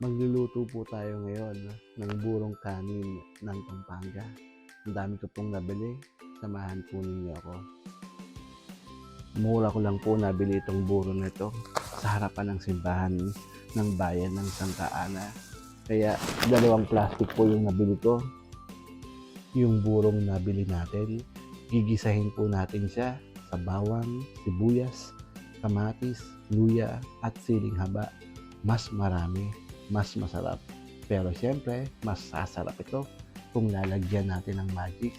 Magluluto po tayo ngayon ng burong kanin ng Pampanga. Ang dami ko pong nabili. Samahan po ninyo ako. Mura ko lang po nabili itong buro na ito sa harapan ng simbahan ng bayan ng Santa Ana. Kaya dalawang plastic po yung nabili ko. Yung burong nabili natin, gigisahin po natin siya sa bawang, sibuyas, kamatis, luya at siling haba. Mas marami, mas masarap. Pero siyempre, mas sasarap ito kung lalagyan natin ng magic.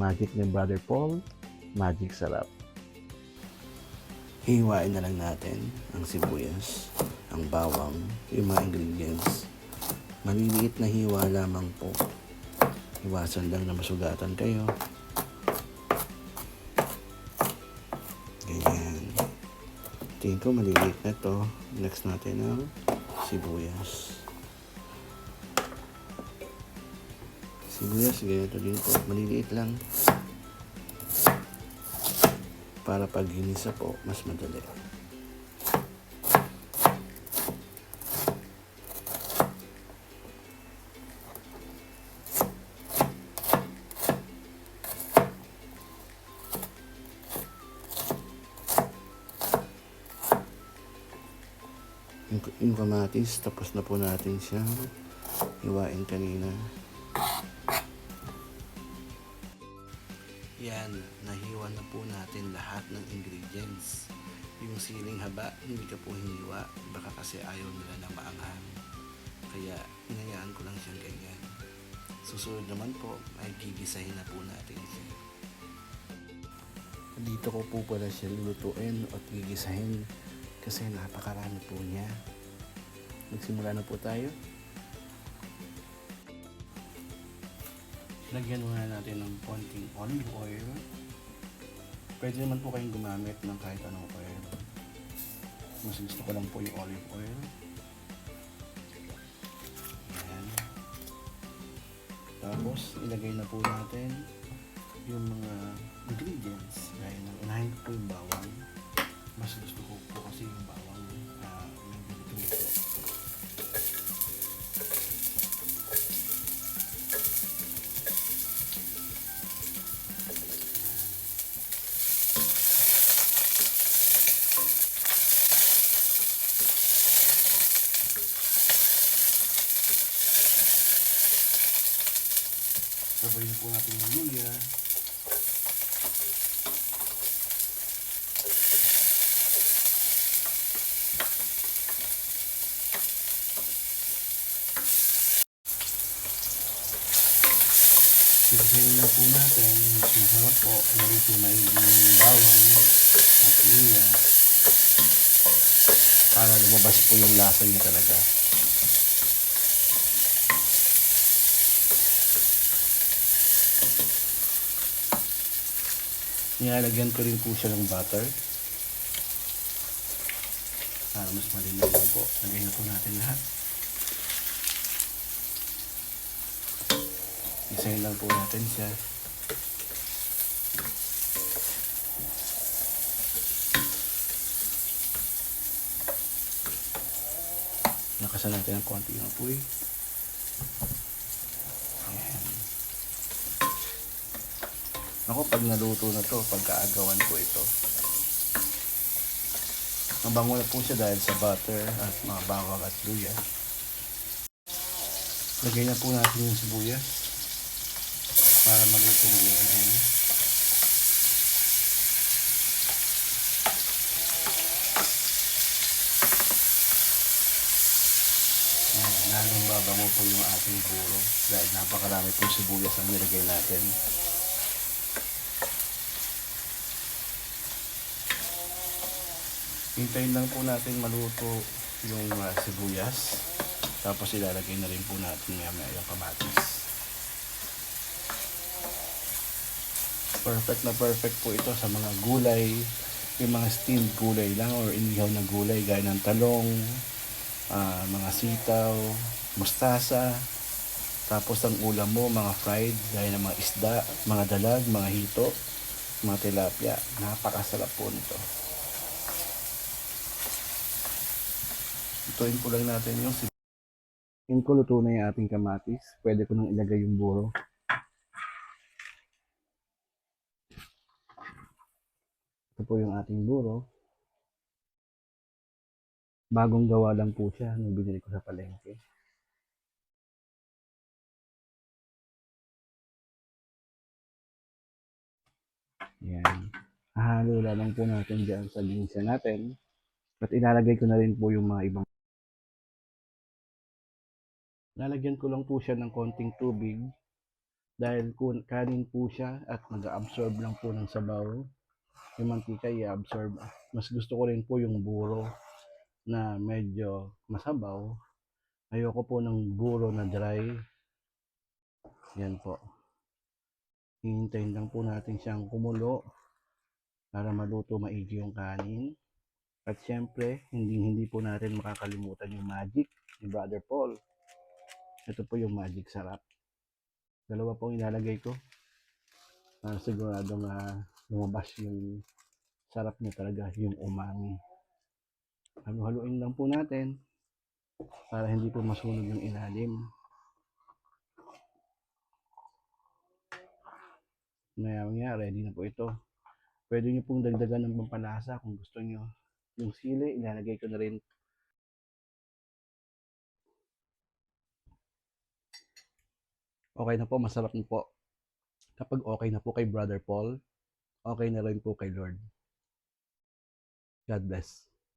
Magic ni Brother Paul, magic sarap. Hiwain na lang natin ang sibuyas, ang bawang, yung mga ingredients. Maliliit na hiwa lamang po. Iwasan lang na masugatan kayo. Ganyan. Tingin ko maliliit na to. Next natin ang sibuyas. Sibuyas, ganito din po. Maliliit lang. Para pag ginisa po, mas madali. Yung, kamatis, tapos na po natin siyang hiwain kanina. Yan, nahiwa na po natin lahat ng ingredients. Yung siling haba, hindi ka po hiniwa. Baka kasi ayaw nila na maanghang. Kaya, inayaan ko lang siyang ganyan. Susunod naman po, ay gigisahin na po natin siya. Dito ko po pala siya lulutuin at gigisahin kasi napakarami po niya. Magsimula na po tayo. Lagyan muna natin ng konting olive oil. Pwede naman po kayong gumamit ng kahit anong oil. Mas gusto ko lang po yung olive oil. Ayan. Tapos, ilagay na po natin yung mga ingredients. Gaya ng inahin ko po yung bawang. Mas gusto ko po kasi yung bawang uh, may ganito nito. Sabayin po natin yung luya. Isasayin lang po natin. Mas masarap po. Narito maigi yung bawang at luya. Para lumabas po yung lasa niya talaga. Nilalagyan ko rin po siya ng butter. Para mas malinis lang po. Lagyan na po natin lahat. Isayin lang po natin siya. Nakasan natin ng konti ng apoy. Ayan. Ako, pag naluto na to, pagkaagawan ko ito. Mabango na po siya dahil sa butter at mga bawang at luya. Lagay na po natin yung sibuyas para maluto ng. Ayan, lalong babango po yung ating buro dahil napakarami po sibuyas ang nilagay natin. Hintayin lang po natin maluto yung uh, sibuyas. Tapos ilalagay na rin po natin maya maya yung kamatis. Perfect na perfect po ito sa mga gulay. Yung mga steamed gulay lang or inihaw na gulay gaya ng talong, ah, mga sitaw, mustasa. Tapos ang ulam mo, mga fried, gaya ng mga isda, mga dalag, mga hito, mga tilapia. Napakasarap po nito. Tutuin ko lang natin yung si Yung ko luto na yung ating kamatis. Pwede ko nang ilagay yung buro. Ito po yung ating buro. Bagong gawa lang po siya nung binili ko sa palengke. Yan. Hahalo lang po natin dyan sa linsa natin. At ilalagay ko na rin po yung mga ibang Lalagyan ko lang po siya ng konting tubig dahil kanin po siya at mag-absorb lang po ng sabaw. Yung mantika i-absorb. Mas gusto ko rin po yung buro na medyo masabaw. Ayoko po ng buro na dry. Yan po. Hihintayin lang po natin siyang kumulo para maluto maigi yung kanin. At syempre, hindi hindi po natin makakalimutan yung magic ni Brother Paul. Ito po yung magic sarap. Dalawa pong ilalagay ko. Para sigurado na lumabas yung sarap niya talaga, yung umami. Halu-haluin lang po natin para hindi po masunog yung ilalim. Maya maya, ready na po ito. Pwede nyo pong dagdagan ng pampalasa kung gusto nyo. Yung sili, ilalagay ko na rin okay na po, masarap na po. Kapag okay na po kay Brother Paul, okay na rin po kay Lord. God bless.